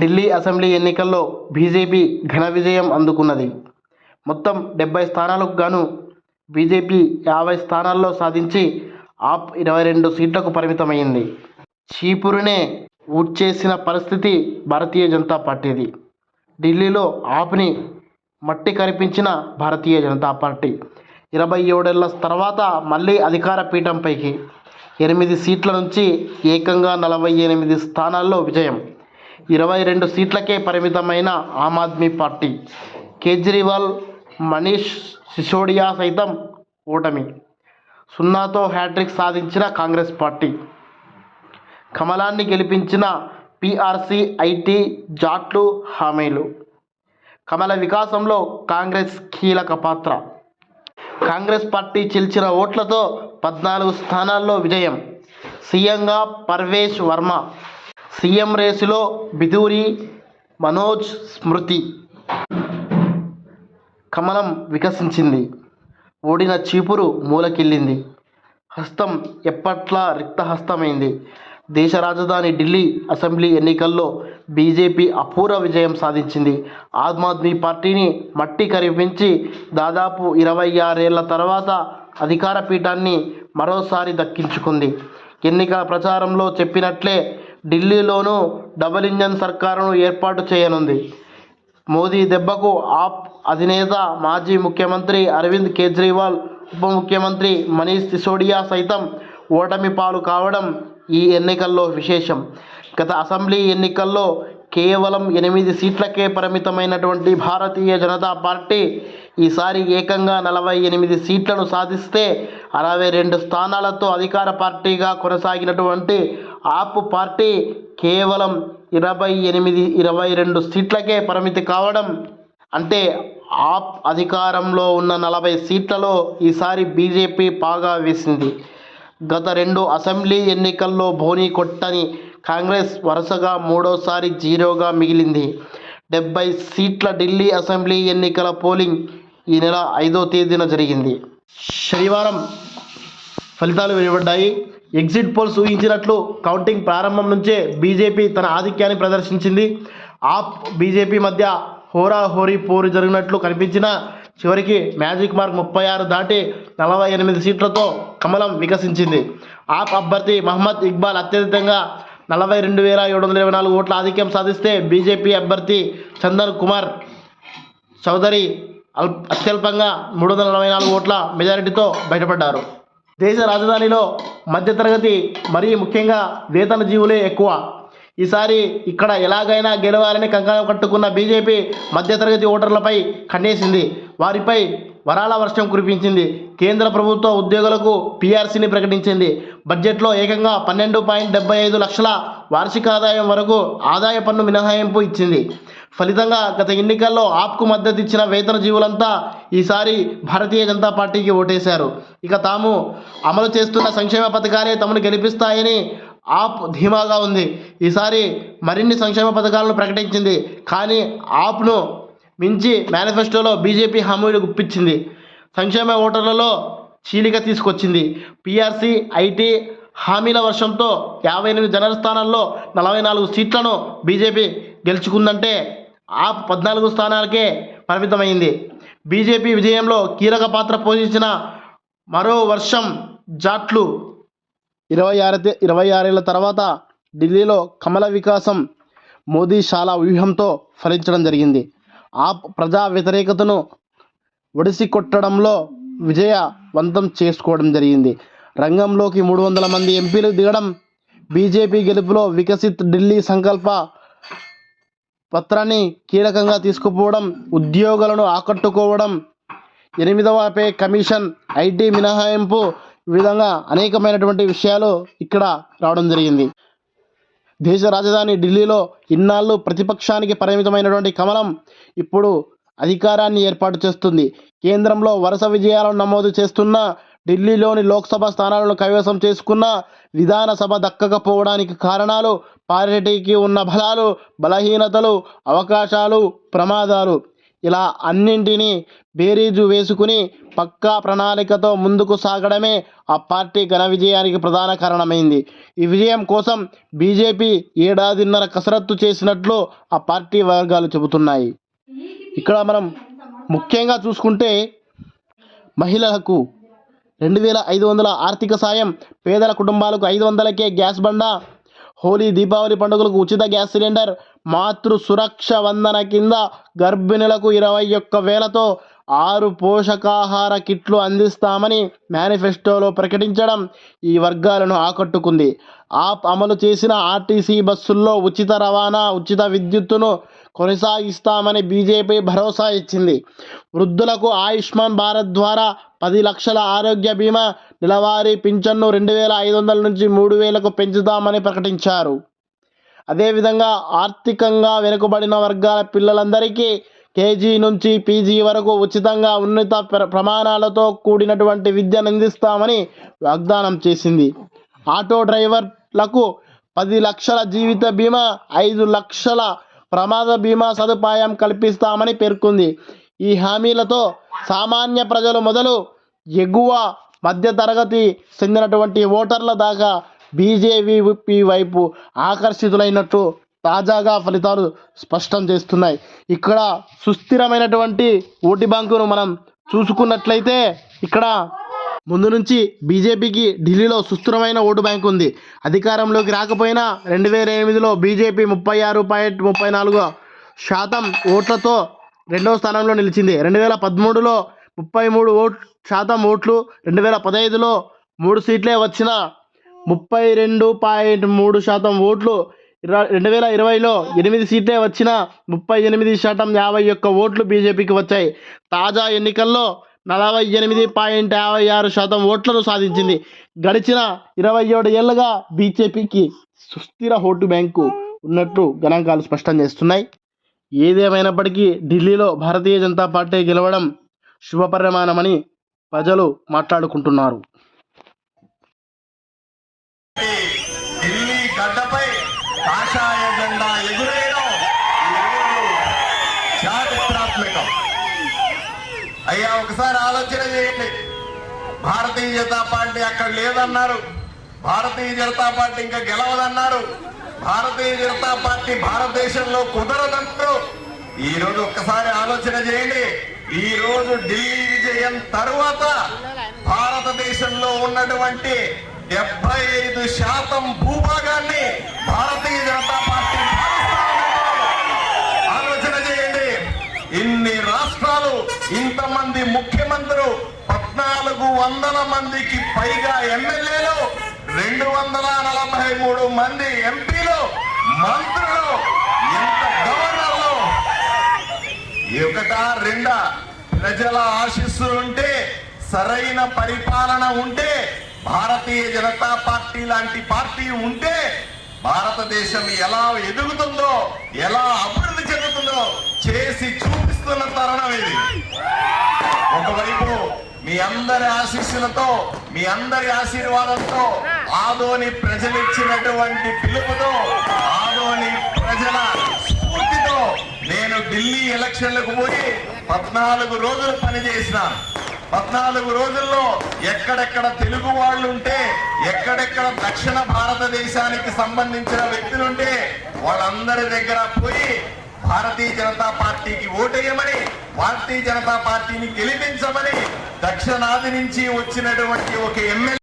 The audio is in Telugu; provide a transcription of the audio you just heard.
ఢిల్లీ అసెంబ్లీ ఎన్నికల్లో బీజేపీ ఘన విజయం అందుకున్నది. మొత్తం డెబ్బై స్థానాలకు గాను బీజేపీ యాభై స్థానాల్లో సాధించి ఆప్ ఇరవై రెండు సీట్లకు పరిమితమైంది. చీపురునే ఊడ్చేసిన పరిస్థితి భారతీయ జనతా పార్టీది. ఢిల్లీలో ఆప్ని మట్టి కరిపించిన భారతీయ జనతా పార్టీ. ఇరవై ఏడేళ్ళ తర్వాత మళ్ళీ అధికార పీఠంపైకి ఎనిమిది సీట్ల నుంచి ఏకంగా నలభై ఎనిమిది స్థానాల్లో విజయం. ఇరవై రెండు సీట్లకే పరిమితమైన ఆమ్ ఆద్మీ పార్టీ. కేజ్రీవాల్ మనీష్ సిసోడియా సైతం ఓటమి. సున్నాతో హ్యాట్రిక్ సాధించిన కాంగ్రెస్ పార్టీ. కమలాన్ని గెలిపించిన పిఆర్సి ఐటీ జాట్లు హామీలు. కమల వికాసంలో కాంగ్రెస్ కీలక పాత్ర. కాంగ్రెస్ పార్టీ చిల్చిన ఓట్లతో పద్నాలుగు స్థానాల్లో విజయం. సీఎంగా పర్వేష్ వర్మ. సీఎం రేసులో బిదూరి మనోజ్ స్మృతి. కమలం వికసించింది. ఓడిన చీపురు మూలకెళ్ళింది. హస్తం ఎప్పట్లా రిక్తహస్తమైంది. దేశ రాజధాని ఢిల్లీ అసెంబ్లీ ఎన్నికల్లో బీజేపీ అపూర్వ విజయం సాధించింది. ఆమ్ ఆద్మీ పార్టీని మట్టి కరిపించి దాదాపు ఇరవై ఆరేళ్ళ తర్వాత అధికార పీఠాన్ని మరోసారి దక్కించుకుంది. ఎన్నికల ప్రచారంలో చెప్పినట్లే ఢిల్లీలోనూ డబుల్ ఇంజన్ సర్కారును ఏర్పాటు చేయనుంది. మోదీ దెబ్బకు ఆప్ అధినేత మాజీ ముఖ్యమంత్రి అరవింద్ కేజ్రీవాల్ ఉప ముఖ్యమంత్రి మనీష్ సిసోడియా సైతం ఓటమి పాలు కావడం ఈ ఎన్నికల్లో విశేషం. గత అసెంబ్లీ ఎన్నికల్లో కేవలం ఎనిమిది సీట్లకే పరిమితమైనటువంటి భారతీయ జనతా పార్టీ ఈసారి ఏకంగా నలభై ఎనిమిది సీట్లను సాధిస్తే అరవై రెండు స్థానాలతో అధికార పార్టీగా కొనసాగినటువంటి ఆప్ పార్టీ కేవలం ఇరవై ఎనిమిది ఇరవై రెండు సీట్లకే పరిమితి కావడం అంటే ఆప్ అధికారంలో ఉన్న నలభై సీట్లలో ఈసారి బీజేపీ పాగా వేసింది. గత రెండు అసెంబ్లీ ఎన్నికల్లో భోని కొట్టని కాంగ్రెస్ వరుసగా మూడోసారి జీరోగా మిగిలింది. డెబ్బై సీట్ల ఢిల్లీ అసెంబ్లీ ఎన్నికల పోలింగ్ ఈ నెల ఐదో తేదీన జరిగింది. శనివారం ఫలితాలు వెలువడ్డాయి. ఎగ్జిట్ పోల్స్ ఊహించినట్లు కౌంటింగ్ ప్రారంభం నుంచే బీజేపీ తన ఆధిక్యాన్ని ప్రదర్శించింది. ఆప్ బీజేపీ మధ్య హోరాహోరీ పోరు జరిగినట్లు కనిపించిన చివరికి మ్యాజిక్ మార్క్ ముప్పై ఆరు దాటి నలభై ఎనిమిది సీట్లతో కమలం వికసించింది. ఆప్ అభ్యర్థి మహమ్మద్ ఇక్బాల్ అత్యధికంగా నలభై రెండు వేల ఏడు వందల ఇరవై నాలుగు ఓట్ల ఆధిక్యం సాధిస్తే బీజేపీ అభ్యర్థి చందన్ కుమార్ చౌదరి అల్ప అత్యల్పంగా మూడు వందల నలభై నాలుగు ఓట్ల మెజారిటీతో బయటపడ్డారు. దేశ రాజధానిలో మధ్యతరగతి మరీ ముఖ్యంగా వేతన జీవులే ఎక్కువ. ఈసారి ఇక్కడ ఎలాగైనా గెలవాలని కంకణం కట్టుకున్న బీజేపీ మధ్యతరగతి ఓటర్లపై కన్నేసింది. వారిపై వరాల వర్షం కురిపించింది. కేంద్ర ప్రభుత్వ ఉద్యోగులకు పీఆర్సీని ప్రకటించింది. బడ్జెట్లో ఏకంగా పన్నెండు పాయింట్ డెబ్బై ఐదు లక్షల వార్షిక ఆదాయం వరకు ఆదాయ పన్ను మినహాయింపు ఇచ్చింది. ఫలితంగా గత ఎన్నికల్లో ఆప్కు మద్దతు ఇచ్చిన వేతన జీవులంతా ఈసారి భారతీయ జనతా పార్టీకి ఓటేశారు. ఇక తాము అమలు చేస్తున్న సంక్షేమ పథకాలే తమను గెలిపిస్తాయని ఆప్ ధీమాగా ఉంది. ఈసారి మరిన్ని సంక్షేమ పథకాలను ప్రకటించింది. కానీ ఆప్ను మించి మేనిఫెస్టోలో బీజేపీ హామీలు గుప్పించింది. సంక్షేమ ఓటర్లలో చీలిక తీసుకొచ్చింది. పీఆర్సీ ఐటీ హామీల వర్షంతో యాభై ఎనిమిది జనరల్ స్థానాల్లో నలభై నాలుగు సీట్లను బీజేపీ గెలుచుకుందంటే ఆ పద్నాలుగు స్థానాలకే పరిమితమైంది. బీజేపీ విజయంలో కీలక పాత్ర పోషించిన మరో వర్షం జాట్లు. ఇరవై ఆరు ఇరవై ఆరేళ్ళ తర్వాత ఢిల్లీలో కమల వికాసం మోదీ శాలా వ్యూహంతో ఫలించడం జరిగింది. ఆప్ ప్రజా వ్యతిరేకతను ఒడిసి కొట్టడంలో విజయవంతం చేసుకోవడం జరిగింది. రంగంలోకి మూడు వందల మంది ఎంపీలు దిగడం బీజేపీ గెలుపులో వికసిత్ ఢిల్లీ సంకల్ప పత్రాన్ని కీలకంగా తీసుకుపోవడం ఉద్యోగులను ఆకట్టుకోవడం ఎనిమిదవ పే కమిషన్ ఐటీ మినహాయింపు విధంగా అనేకమైనటువంటి విషయాలు ఇక్కడ రావడం జరిగింది. దేశ రాజధాని ఢిల్లీలో ఇన్నాళ్ళు ప్రతిపక్షానికి పరిమితమైనటువంటి కమలం ఇప్పుడు అధికారాన్ని ఏర్పాటు చేస్తుంది. కేంద్రంలో వరుస విజయాలను నమోదు చేస్తున్న ఢిల్లీలోని లోక్సభ స్థానాలను కైవసం చేసుకున్న విధానసభ దక్కకపోవడానికి కారణాలు పార్టీకి ఉన్న బలాలు బలహీనతలు అవకాశాలు ప్రమాదాలు. ఇలా అన్నింటినీ బేరీజు వేసుకుని పక్కా ప్రణాళికతో ముందుకు సాగడమే ఆ పార్టీ ఘన విజయానికి ప్రధాన కారణమైంది. ఈ విజయం కోసం బీజేపీ ఏడాదిన్నర కసరత్తు చేసినట్లు ఆ పార్టీ వర్గాలు చెబుతున్నాయి. ఇక్కడ మనం ముఖ్యంగా చూసుకుంటే మహిళలకు రెండు వేల ఐదు వందల ఆర్థిక సాయం. పేదల కుటుంబాలకు ఐదు వందలకే గ్యాస్ బండ. హోలీ దీపావళి పండుగలకు ఉచిత గ్యాస్ సిలిండర్. మాతృ సురక్ష వందన కింద గర్భిణులకు ఇరవై ఒక్క వేలతో ఆరు పోషకాహార కిట్లు అందిస్తామని మేనిఫెస్టోలో ప్రకటించడం ఈ వర్గాలను ఆకట్టుకుంది. ఆప్ అమలు చేసిన ఆర్టీసీ బస్సుల్లో ఉచిత రవాణా ఉచిత విద్యుత్తును కొనసాగిస్తామని బీజేపీ భరోసా ఇచ్చింది. వృద్ధులకు ఆయుష్మాన్ భారత్ ద్వారా పది లక్షల ఆరోగ్య బీమా నెలవారీ పింఛన్ను రెండు వేల ఐదు వందల నుంచి మూడు వేలకు పెంచుతామని ప్రకటించారు. అదేవిధంగా ఆర్థికంగా వెనుకబడిన వర్గాల పిల్లలందరికీ కేజీ నుంచి పీజీ వరకు ఉచితంగా ఉన్నత ప్ర- ప్రమాణాలతో కూడినటువంటి విద్యను అందిస్తామని వాగ్దానం చేసింది. ఆటో డ్రైవర్లకు పది లక్షల జీవిత బీమా ఐదు లక్షల ప్రమాద బీమా సదుపాయం కల్పిస్తామని పేర్కొంది. ఈ హామీలతో సామాన్య ప్రజలు మొదలు ఎగువ మధ్యతరగతి చెందినటువంటి ఓటర్ల దాకా బీజేపీ వైపు ఆకర్షితులైనట్టు తాజాగా ఫలితాలు స్పష్టం చేస్తున్నాయి. ఇక్కడ సుస్థిరమైనటువంటి ఓటు బ్యాంకును మనం చూసుకున్నట్లయితే ఇక్కడ ముందు నుంచి బీజేపీకి ఢిల్లీలో సుస్థిరమైన ఓటు బ్యాంక్ ఉంది. అధికారంలోకి రాకపోయినా రెండు వేల ఎనిమిదిలో బీజేపీ ముప్పై ఆరు పాయింట్ ముప్పై నాలుగు శాతం ఓట్లతో రెండవ స్థానంలో నిలిచింది. రెండు వేల పదమూడులో ముప్పై మూడు ఓట్ శాతం ఓట్లు రెండు వేల పదహైదులో మూడు సీట్లే వచ్చిన ముప్పై రెండు పాయింట్ మూడు శాతం ఓట్లు రెండు వేల ఇరవైలో ఎనిమిది సీట్లే వచ్చిన ముప్పై ఎనిమిది శాతం యాభై ఒక్క ఓట్లు బీజేపీకి వచ్చాయి. తాజా ఎన్నికల్లో నలభై ఎనిమిది పాయింట్ యాభై ఆరు శాతం ఓట్లను సాధించింది. గడిచిన ఇరవై ఏడు ఏళ్ళుగా బీజేపీకి సుస్థిర ఓటు బ్యాంకు ఉన్నట్టు గణాంకాలు స్పష్టం చేస్తున్నాయి. ఏదేమైనప్పటికీ ఢిల్లీలో భారతీయ జనతా పార్టీ గెలవడం శుభపరిమాణమని ప్రజలు మాట్లాడుకుంటున్నారు. అయ్యా ఒకసారి ఆలోచన చేయండి. భారతీయ జనతా పార్టీ అక్కడ లేదన్నారు. భారతీయ జనతా పార్టీ ఇంకా గెలవదన్నారు. భారతీయ జనతా పార్టీ భారతదేశంలో కుదరదన్నారు ఈ రోజు ఒక్కసారి ఆలోచన చేయండి. ఈ రోజు ఢిల్లీ విజయం తరువాత భారతదేశంలో ఉన్నటువంటి డెబ్బై ఐదు శాతం భూభాగాన్ని భారతీయ జనతా పార్టీ ఇన్ని రాష్ట్రాలు ఇంతమంది ముఖ్యమంత్రులు పద్నాలుగు వందల మందికి పైగా ఎమ్మెల్యేలు రెండు వందల నలభై మూడు మంది ఎంపీలు మంత్రులు ఎంత గవర్నర్లు. ఒకటా రెండా? ప్రజల ఆశీస్సులుంటే సరైన పరిపాలన ఉంటే భారతీయ జనతా పార్టీ లాంటి పార్టీ ఉంటే భారతదేశం ఎలా ఎదుగుతుందో ఎలా అభివృద్ధి చెందుతుందో చేసి చూపిస్తున్న తరుణం ఇది. ఒకవైపు మీ అందరి ఆశీస్సులతో మీ అందరి ఆశీర్వాదంతో ఆదోని ప్రజలిచ్చినటువంటి పిలుపుతో ఆదోని ప్రజల స్ఫూర్తితో నేను ఢిల్లీ ఎలక్షన్లకు పోయి పద్నాలుగు రోజులు పనిచేసినాను. పద్నాలుగు రోజుల్లో ఎక్కడెక్కడ తెలుగు వాళ్ళు ఉంటే ఎక్కడెక్కడ దక్షిణ భారతదేశానికి సంబంధించిన వ్యక్తులుంటే వాళ్ళందరి దగ్గర పోయి భారతీయ జనతా పార్టీకి ఓటేయమని భారతీయ జనతా పార్టీని గెలిపించమని దక్షిణాది నుంచి వచ్చినటువంటి ఒక ఎమ్మెల్యే